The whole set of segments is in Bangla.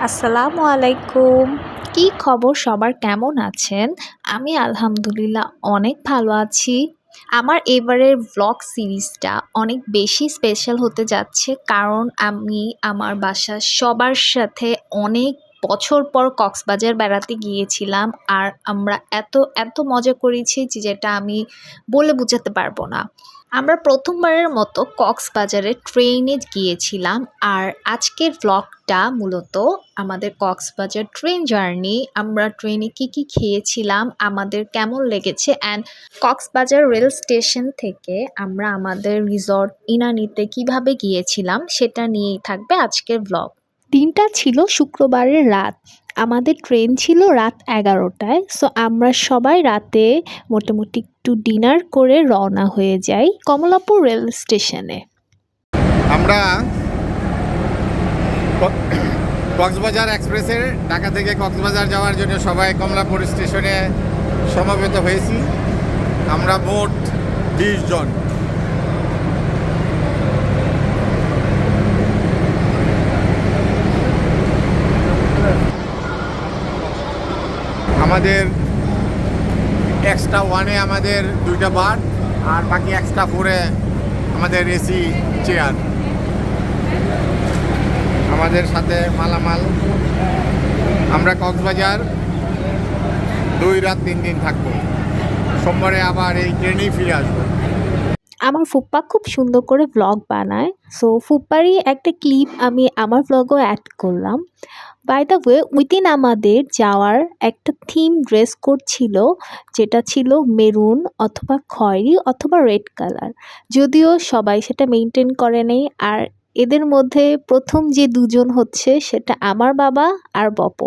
আসসালামু আলাইকুম। কি খবর? সবার কেমন আছেন? আমি আলহামদুলিল্লাহ অনেক ভালো আছি। আমার এবারের ব্লগ সিরিজটা অনেক বেশি স্পেশাল হতে যাচ্ছে কারণ আমি আমার বাসার সবার সাথে অনেক বছর পর কক্সবাজার বেড়াতে গিয়েছিলাম আর আমরা এত এত মজা করেছি যে যেটা আমি বলে বোঝাতে পারব না। আমরা প্রথমবারের মতো কক্সবাজারে ট্রেনে গিয়েছিলাম আর আজকের ভ্লগটা মূলত আমাদের কক্সবাজার ট্রেন জার্নি। আমরা ট্রেনে কি কি খেয়েছিলাম, আমাদের কেমন লেগেছে অ্যান্ড কক্সবাজার রেল স্টেশন থেকে আমরা আমাদের রিসর্ট ইনানিতে কীভাবে গিয়েছিলাম সেটা নিয়েই থাকবে আজকের ভ্লগ দিনটা ছিল শুক্রবারের রাত। আমাদের ট্রেন ছিল রাত এগারোটায় সো আমরা সবাই রাতে মোটামুটি একটু ডিনার করে রওনা হয়ে যাই কমলাপুর রেল স্টেশনে আমরা কক্সবাজার এক্সপ্রেসের ঢাকা থেকে কক্সবাজার যাওয়ার জন্য সবাই কমলাপুর স্টেশনে সমবেত হয়েছি। আমরা মোট বিশ জন। আমাদের এক্সট্রা ওয়ানে আমাদের দুইটা বার, আর বাকি এক্সট্রা ফোরে আমাদের এসি চেয়ার আমাদের সাথে মালামাল। আমরা কক্সবাজার দুই রাত তিন দিন থাকব। সোমবারে আবার এই ট্রেনেই ফিরে আসব। আমার ফুপ্পা খুব সুন্দর করে ভ্লগ বানায়। সো ফুপ্পারই একটা ক্লিপ আমি আমার ভ্লগও অ্যাড করলাম। বাই দ্য ওয়ে উইদিন আমাদের যাওয়ার একটা থিম ড্রেস কোড ছিল, যেটা ছিল মেরুন অথবা খয়েরি অথবা রেড কালার যদিও সবাই সেটা মেনটেন করে নেই, আর এদের মধ্যে প্রথম যে দুজন হচ্ছে সেটা আমার বাবা আর বপ।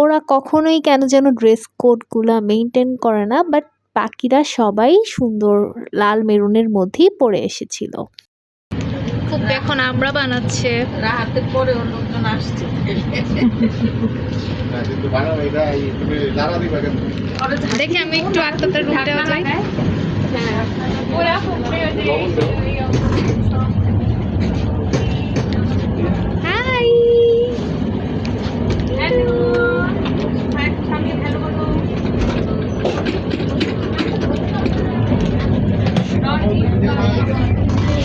ওরা কখনোই কেন যেন ড্রেস কোডগুলো মেনটেন করে না বাট বাকিরা সবাই সুন্দর লাল মেরুনের মধ্যেই পরে এসেছিল। খুব এখন আমরা বানাচ্ছে। পরে অন্যজন আসছে। দেখি আমি একটু আত্মাতার রুমটাও যাই হাই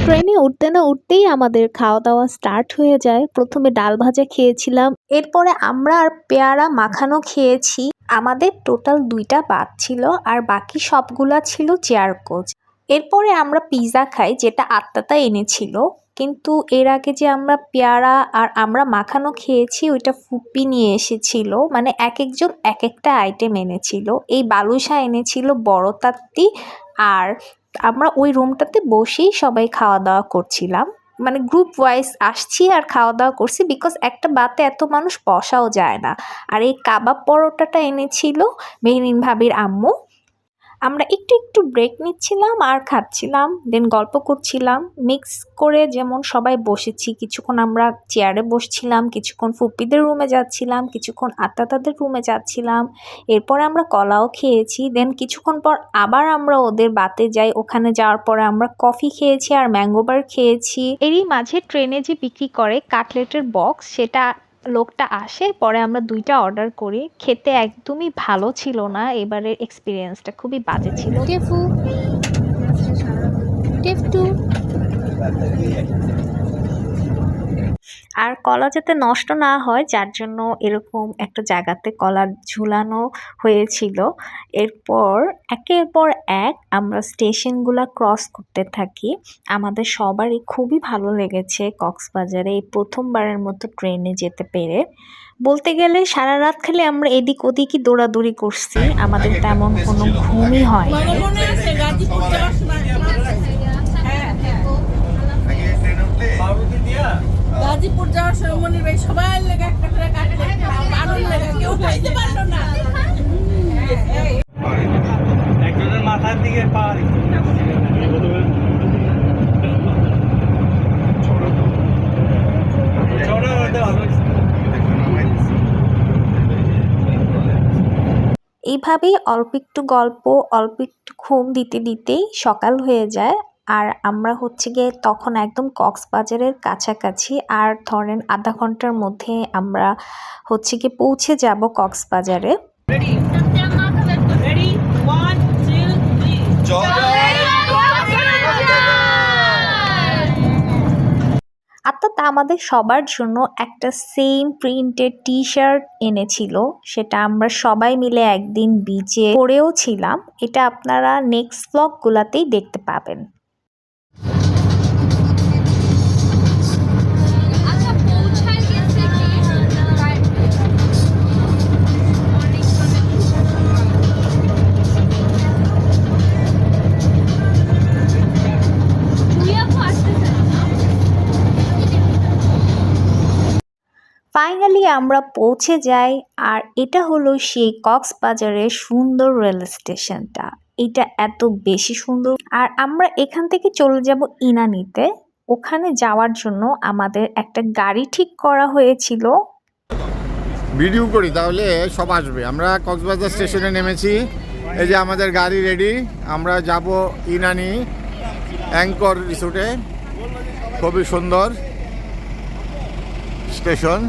ট্রেনে উঠতে না উঠতেই আমাদের খাওয়া দাওয়া স্টার্ট হয়ে যায়। প্রথমে ডাল ভাজা খেয়েছিলাম, এরপরে আমরা আর পেয়ারা, মাখানো খেয়েছি। আমাদের টোটাল দুইটা বাদ ছিল আর বাকি সবগুলা ছিল চেয়ার কোচ এরপরে আমরা পিৎজা খাই, যেটা আত্মাতা এনেছিল। কিন্তু এর আগে যে আমরা পেয়ারা আর আমরা মাখানো খেয়েছি, ওইটা ফুপি নিয়ে এসেছিল। মানে এক একজন এক একটা আইটেম এনেছিল। এই বালুসা এনেছিল বড় তাত্তি আর আমরা ওই রুমটাতে বসেই সবাই খাওয়া দাওয়া করছিলাম। মানে গ্রুপ ওয়াইজ আসছি আর খাওয়া দাওয়া করছি বিকজ একটা বাতে এত মানুষ বসাও যায় না। আর এই কাবাব পরোটাটা এনেছিল মেহরিন ভাবির আম্মু। আমরা একটু একটু ব্রেক নিচ্ছিলাম আর খাচ্ছিলাম দেন গল্প করছিলাম মিক্স করে যেমন সবাই বসেছি, কিছুক্ষণ আমরা চেয়ারে বসছিলাম, কিছুক্ষণ ফুপ্পিদের রুমে যাচ্ছিলাম, কিছুক্ষণ আত্মাতাদের রুমে যাচ্ছিলাম, এরপরে আমরা কলাও খেয়েছি দেন কিছুক্ষণ পর আবার আমরা ওদের বাতে যাই, ওখানে যাওয়ার পরে আমরা কফি খেয়েছি আর ম্যাঙ্গো বার খেয়েছি। এরই মাঝে ট্রেনে যে বিক্রি করে কাটলেটের বক্স সেটা লোকটা আসে, পরে আমরা দুইটা অর্ডার করি। খেতে একদমই ভালো ছিল না, এবারের এক্সপিরিয়েন্সটা খুবই বাজে ছিল। টেফু টেফটু আর কলা যাতে নষ্ট না হয়, যার জন্য এরকম একটা জায়গাতে কলা ঝুলানো হয়েছিল। এরপর, একের পর এক আমরা স্টেশনগুলো ক্রস করতে থাকি। আমাদের সবারই খুবই ভালো লেগেছে কক্সবাজারে এই প্রথমবারের মতো ট্রেনে যেতে পেরে। বলতে গেলে সারা রাত খালি আমরা এদিক ওদিকই দৌড়াদৌড়ি করছি, আমাদের তেমন কোনো ঘুমই হয় হ্যাঁ গাজীপুর যাওয়ার সময় মনির ভাই সবাই লেগে একটা করে কাটলে লেগে কেউ খাইতে পারল না। একজনের মাথার দিকে এইভাবেই অল্প একটু গল্প অল্প একটু ঘুম দিতে দিতেই সকাল হয়ে যায়। আর আমরা হচ্ছে গিয়ে তখন একদম কক্সবাজারের কাছাকাছি আর ধরেন আধা ঘণ্টার মধ্যে আমরা হচ্ছে গিয়ে পৌঁছে যাব কক্সবাজারে। অর্থাৎ আমাদের সবার জন্য একটা সেম প্রিন্টেড টি শার্ট এনেছিল। সেটা আমরা সবাই মিলে একদিন বিচে পরেও ছিলাম। এটা আপনারা নেক্সট ব্লগগুলোতেই দেখতে পাবেন। ফাইনালি আমরা পৌঁছে যাই আর এটা হলো সেই কক্সবাজারের সুন্দর রেল স্টেশনটা। এটা এত বেশি সুন্দর। আর আমরা এখান থেকে চলে যাব ইনানিতে। ওখানে যাওয়ার জন্য আমাদের একটা গাড়ি ঠিক করা হয়েছিল। ভিডিও করি তাহলে সব আসবে। আমরা কক্সবাজার স্টেশনে নেমেছি। এই যে আমাদের গাড়ি রেডি আমরা যাব ইনানি অ্যাঙ্কর রিসোর্টে। খুবই সুন্দর স্টেশন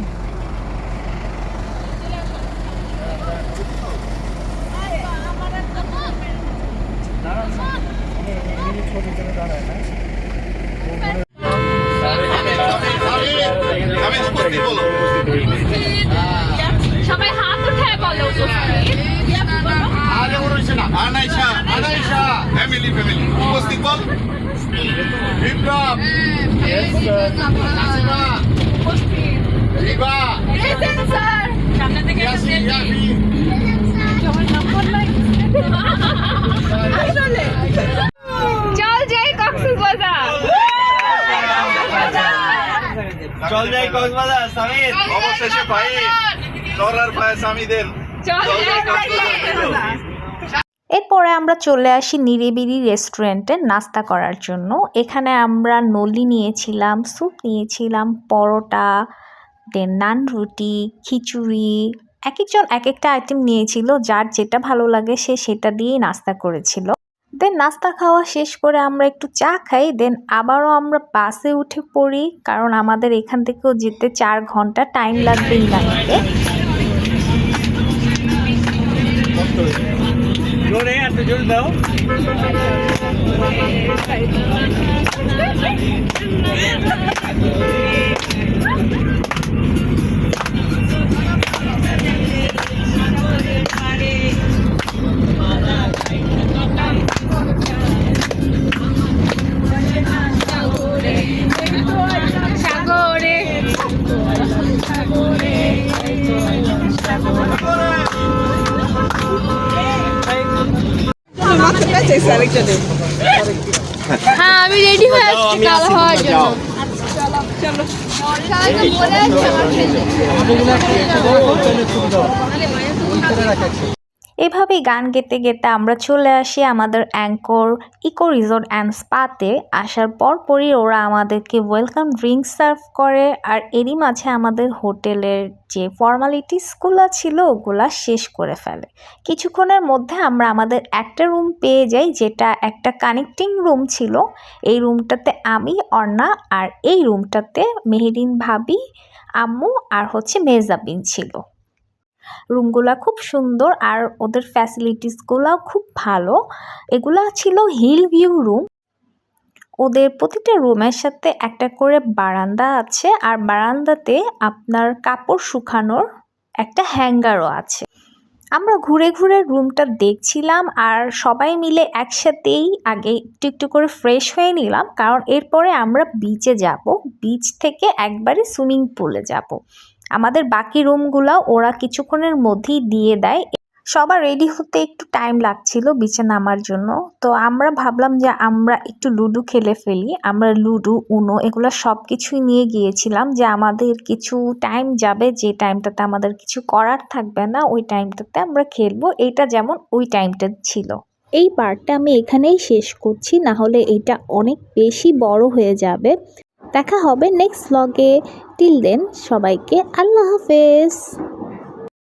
সবাই হাত উঠায় বলো উপস্থিত আনাইশা আনাইশা ফ্যামিলি ফ্যামিলি উপস্থিত বল বিপ্লব রিবা সামনে থেকে চল যাই কক্সবাজার চল যাই কক্সবাজার সামির। অবশেষে ভাই দরার পায়ে সামিদের। চল যাই কক্সবাজার এরপরে আমরা চলে আসি নিরিবিলি রেস্টুরেন্টে নাস্তা করার জন্য। এখানে আমরা নলি নিয়েছিলাম, স্যুপ নিয়েছিলাম, পরোটা দেন নান রুটি, খিচুড়ি। এক একজন এক একটা আইটেম নিয়েছিল, যার যেটা ভালো লাগে সে সেটা দিয়েই নাস্তা করেছিল। দেন নাস্তা খাওয়া শেষ করে আমরা একটু চা খাই দেন আবারও আমরা বাসে উঠে পড়ি, কারণ আমাদের এখান থেকেও যেতে চার ঘণ্টা টাইম লাগবে জোরে এত জোর দাও সাগরে হ্যাঁ আমি রেডি হয়ে আসছি কালো হওয়ার জন্য। সবাইকে এভাবেই গান গেতে গেতে আমরা চলে আসি আমাদের অ্যাঙ্কর ইকো রিসোর্ট অ্যান্ড স্পাতে। আসার পর পরই ওরা আমাদেরকে ওয়েলকাম ড্রিঙ্কস সার্ভ করে আর এরই মাঝে আমাদের হোটেলের যে ফর্মালিটিসগুলো ছিল ওগুলা শেষ করে ফেলে। কিছুক্ষণের মধ্যে আমরা আমাদের একটা রুম পেয়ে যাই যেটা একটা কানেক্টিং রুম ছিল। এই রুমটাতে আমি, অর্ণা আর এই রুমটাতে মেহেরিন ভাবি, আম্মু আর হচ্ছে মেজাবিন ছিল। রুমগুলা খুব সুন্দর আর ওদের ফ্যাসিলিটিসগুলোও খুব ভালো। এগুলো ছিল হিল ভিউ রুম ওদের প্রতিটা রুমের সাথে একটা করে বারান্দা আছে আর বারান্দাতে আপনার কাপড় শুকানোর একটা হ্যাঙ্গারও আছে। আমরা ঘুরে ঘুরে রুমটা দেখছিলাম আর সবাই মিলে একসাথেই আগে একটু একটু করে ফ্রেশ হয়ে নিলাম কারণ এরপরে আমরা বিচে যাব। বিচ থেকে একবারে সুইমিং পুলে যাব। আমাদের বাকি রুমগুলো ওরা কিছুক্ষণের মধ্যেই দিয়ে দেয়। সবার রেডি হতে একটু টাইম লাগছিল বিচে নামার জন্য। তো আমরা ভাবলাম যে আমরা একটু লুডো খেলে ফেলি। আমরা লুডো, উনো এগুলো সব কিছুই নিয়ে গিয়েছিলাম যে আমাদের কিছু টাইম যাবে, যে টাইমটাতে আমাদের কিছু করার থাকবে না, ওই টাইমটাতে আমরা খেলব। এটা যেমন ওই টাইমটা ছিল। এই পার্টটা আমি এখানেই শেষ করছি। না হলে এটা অনেক বেশি বড় হয়ে যাবে। দেখা হবে নেক্সট ব্লগে টিল দেন সবাইকে আল্লাহ হাফেজ।